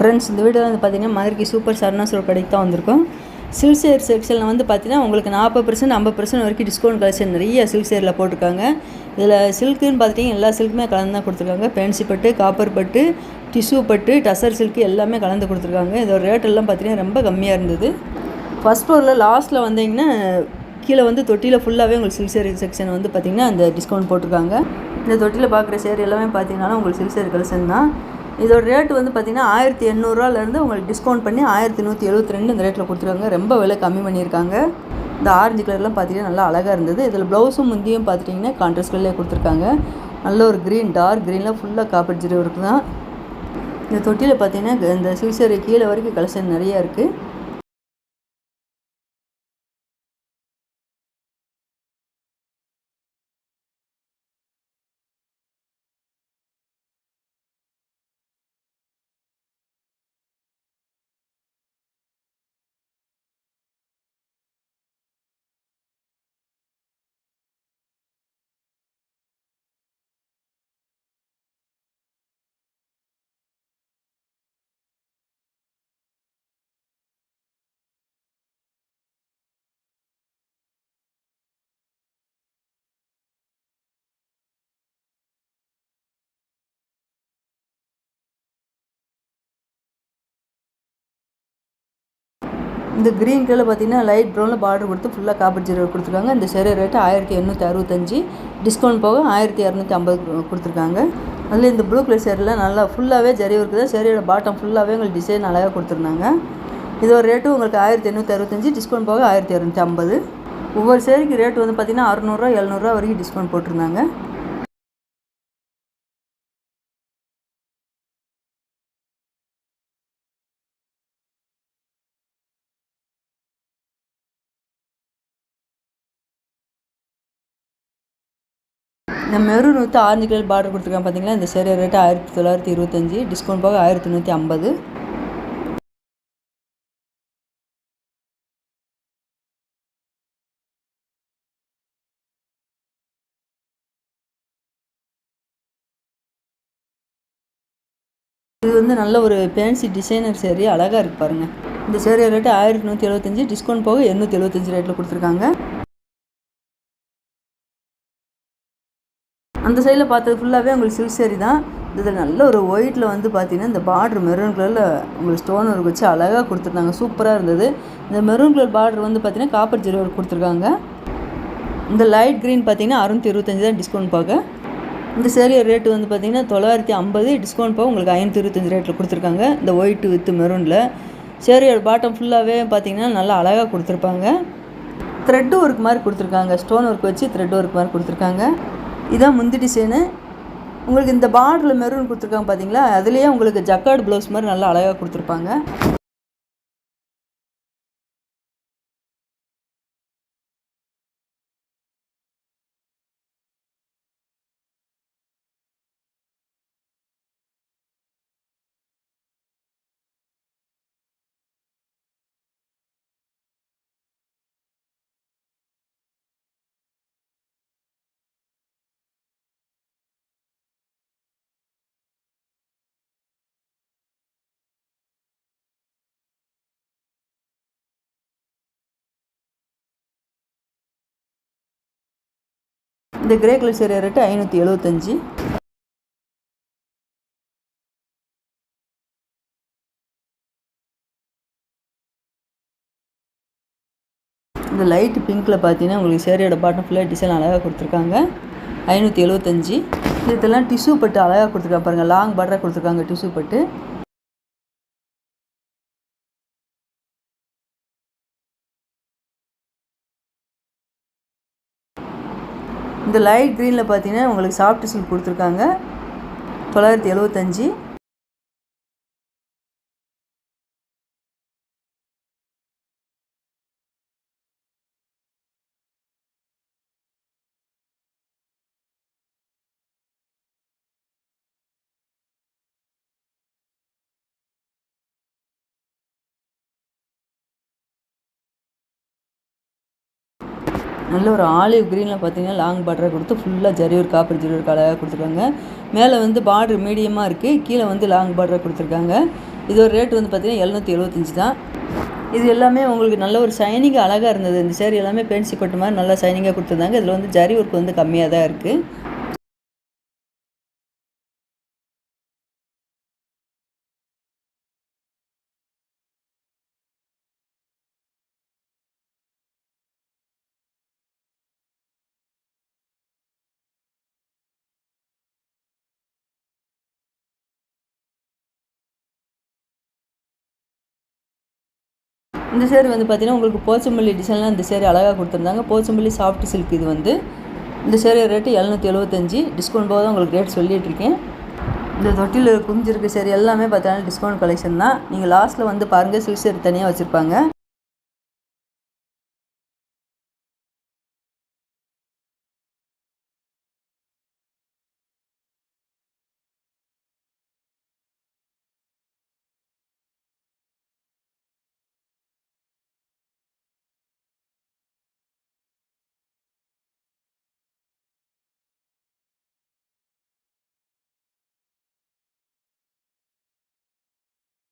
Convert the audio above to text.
Friends இந்த video வந்து பார்த்தீங்கன்னா மதுரைக்கு சூப்பர் சரணாசூர் கடைக்கு தான் வந்திருக்கோம். சில்க் சேர் செக்ஷனில் வந்து பார்த்தீங்கன்னா உங்களுக்கு நாற்பது பர்சன்ட் ஐம்பது பர்சன்ட் வரைக்கும் டிஸ்கவுண்ட் கலெக்ஷன் நிறைய சில்க் சேரில் போட்டிருக்காங்க. இதில் சில்க்குன்னு பார்த்துட்டிங்கன்னா எல்லா சில்க்குமே கலந்து தான் கொடுத்துருக்காங்க. ஃபேன்சி பட்டு காப்பர் பட்டு டிஷ்யூ பட்டு டசர் சில்க்கு எல்லாமே கலந்து கொடுத்துருக்காங்க. இதோட ரேட் எல்லாம் பார்த்தீங்கன்னா ரொம்ப கம்மியாக இருந்தது. ஃபஸ்ட் ஃப்ளோரில் லாஸ்ட்டில் வந்தீங்கன்னா கீழே வந்து தொட்டியில் ஃபுல்லாகவே உங்களுக்கு சில்க் சேரி செக்ஷன் வந்து பார்த்திங்கன்னா அந்த டிஸ்கவுண்ட் போட்டிருக்காங்க. இந்த தொட்டியில் பார்க்குற சேரி எல்லாமே பார்த்தீங்கன்னா உங்களுக்கு சில்க் சேர் கலெக்ஷன் தான். இதோட ரேட்டு வந்து பார்த்திங்கன்னா ஆயிரத்தி எண்ணூறுரூவாலேருந்து உங்களுக்கு டிஸ்கவுண்ட் பண்ணி ஆயிரத்தி நூற்றி எழுபத்தி ரெண்டு இந்த ரேட்டில் கொடுத்துருக்காங்க. ரொம்ப விலை கம்மி பண்ணியிருக்காங்க. இந்த ஆரஞ்சு கலர்லாம் பார்த்தீங்கன்னா நல்லா அழகாக இருந்தது. இதில் ப்ளவுஸும் முந்தியும் பார்த்துட்டிங்கன்னா கான்ட்ராஸ்ட் கலர்லேயே கொடுத்துருக்காங்க. நல்ல ஒரு க்ரீன் டார்க் க்ரீனில் ஃபுல்லாக காப்பர் ஜீரோ இருக்குது தான் இந்த தொட்டியில் பார்த்தீங்கன்னா இந்த சிவசேரி கீழே வரைக்கும் கலெக்ஷன் நிறையா இருக்குது இந்த க்ரீன் கலர் பார்த்தீங்கன்னா லைட் ப்ரௌனில் பார்டர் கொடுத்து ஃபுல்லாக காப்பர் ஜீரோ கொடுத்துருக்காங்க. இந்த சேரீ ரேட்டு ஆயிரத்தி எண்ணூற்றி அறுபத்தஞ்சி டிஸ்கவுண்ட் போக ஆயிரத்தி இரநூத்தி ஐம்பது கொடுத்துருக்காங்க. அதில் இந்த ப்ளூ கலர் சேரில் நல்லா ஃபுல்லாகவே ஜரி இருக்குது. சேரீயோட பாட்டம் ஃபுல்லாகவே உங்களுக்கு டிசைன் அழகாக கொடுத்துருந்தாங்க. இதோட ரேட்டு உங்களுக்கு ஆயிரத்தி எண்ணூற்றி அறுபத்தஞ்சி டிஸ்கவுண்ட் போக ஆயிரத்தி இரநூத்தி ஐம்பது. ஒவ்வொரு சேரீக்கு ரேட்டு வந்து பார்த்திங்கன்னா அறநூறுரூவா எழுநூறுவா வரைக்கும் டிஸ்கவுண்ட் போட்டிருந்தாங்க. இந்த மெரூன் நூற்றி ஆரஞ்சு கலர் பார்டர் கொடுத்துருக்கேன் பார்த்தீங்களா? இந்த சேரீ ரேட்டு ஆயிரத்தி தொள்ளாயிரத்தி இருபத்தஞ்சி டிஸ்கவுண்ட் போக ஆயிரத்தி நூற்றி ஐம்பது. இது வந்து நல்ல ஒரு ஃபேன்சி டிசைனர் சேரீ அழகாக இருக்கு பாருங்கள் இந்த சேரீ ரேட்டு ஆயிரத்தி நூற்றி எழுபத்தஞ்சி டிஸ்கவுண்ட் போக எண்ணூற்றி எழுபத்தஞ்சி ரேட்டில் கொடுத்துருக்காங்க. அந்த சைடில் பார்த்தது ஃபுல்லாகவே உங்களுக்கு சில்க் சேரீ தான். இதில் நல்ல ஒரு ஒயிட்டில் வந்து பார்த்தீங்கன்னா இந்த பார்டர் மெரூன் கலரில் உங்களுக்கு ஸ்டோன் ஒர்க் வச்சு அழகாக கொடுத்துருந்தாங்க. சூப்பராக இருந்தது. இந்த மெரூன் கலர் பார்டர் வந்து பார்த்தீங்கன்னா காப்பர் ஜீரோ ஒர்க் கொடுத்துருக்காங்க. இந்த லைட் க்ரீன் பார்த்தீங்கன்னா அறுநூற்றி இருபத்தஞ்சி தான் டிஸ்கவுண்ட் பார்க்க. இந்த சேரீ ரேட்டு வந்து பார்த்தீங்கன்னா தொள்ளாயிரத்தி ஐம்பது டிஸ்கவுண்ட் போக உங்களுக்கு ஐநூற்றி இருபத்தஞ்சி ரேட்டில் கொடுத்துருக்காங்க. இந்த ஒயிட் வித்து மெரூனில் சேரீயோட பாட்டம் ஃபுல்லாகவே பார்த்தீங்கன்னா நல்லா அழகாக கொடுத்துருப்பாங்க. த்ரெட் ஒர்க் மாதிரி கொடுத்துருக்காங்க. ஸ்டோன் ஒர்க் வச்சு த்ரெட் ஒர்க் மாதிரி கொடுத்துருக்காங்க. இதான் முந்தி டிசைனு உங்களுக்கு இந்த பார்டரில் மெரூன் கொடுத்துருக்காங்க பார்த்தீங்களா அதுலேயே உங்களுக்கு ஜக்கார்டு ப்ளவுஸ் மாதிரி நல்லா அழகாக கொடுத்துருப்பாங்க. இந்த கிரே கலர் சேரீ ரேட்டு ஐநூற்றி எழுபத்தஞ்சி இந்த லைட் பிங்க்கில் பார்த்தீங்கன்னா உங்களுக்கு சேரீயோட பாட்டம் ஃபுல்லாக டிசைன் அழகாக கொடுத்துருக்காங்க. ஐநூற்றி எழுபத்தஞ்சி இதெல்லாம் டிஷ்யூ பட்டு அழகாக கொடுத்துருக்காங்க பாருங்கள் லாங் பார்டராக கொடுத்துருக்காங்க டிஷ்யூ பட்டு. இந்த லைட் க்ரீனில் பார்த்தீங்கன்னா உங்களுக்கு சாஃப்ட் சில்க் கொடுத்துருக்காங்க. தொள்ளாயிரத்தி எழுபத்தஞ்சி நல்ல ஒரு ஆலிவ் க்ரீனில் பார்த்தீங்கன்னா லாங் பார்டரை கொடுத்து ஃபுல்லாக ஜரி ஒரு காப்பர் ஜரி ஒரு கலராக கொடுத்துருக்காங்க. மேலே வந்து பார்டர் மீடியமாக இருக்குது கீழே வந்து லாங் பார்டரை கொடுத்துருக்காங்க. இது ஒரு ரேட் வந்து பார்த்திங்கன்னா எழுநூற்றி எழுபத்தஞ்சி தான். இது எல்லாமே உங்களுக்கு நல்ல ஒரு ஷைனிங் அழகாக இருந்தது. இந்த சேரீ எல்லாமே பென்சி பட்டு மாதிரி நல்லா ஷைனிங்காக கொடுத்துருந்தாங்க. இதில் வந்து ஜரி ஒர்க் வந்து கம்மியாக தான் இருக்குது இந்த சேரீ வந்து பார்த்திங்கன்னா உங்களுக்கு போச்சம்பள்ளி டிசைனில் இந்த சேரீ அழகாக கொடுத்துருந்தாங்க. போச்சம்பள்ளி சாஃப்ட் சில்க் இது வந்து. இந்த சேரீ ரேட்டு எழுநூற்றி எழுபத்தஞ்சி டிஸ்கவுண்ட் போக தான் உங்களுக்கு ரேட் சொல்லிகிட்ருக்கேன் இருக்கேன். இந்த தொட்டியில் குமிஞ்சிருக்கு சேரீ எல்லாமே பார்த்தீங்கன்னா டிஸ்கவுண்ட் கலெக்ஷன் தான். நீங்கள் லாஸ்ட்டில் வந்து பாருங்கள் சில்க் சேரீ தனியாக வச்சுருப்பாங்க.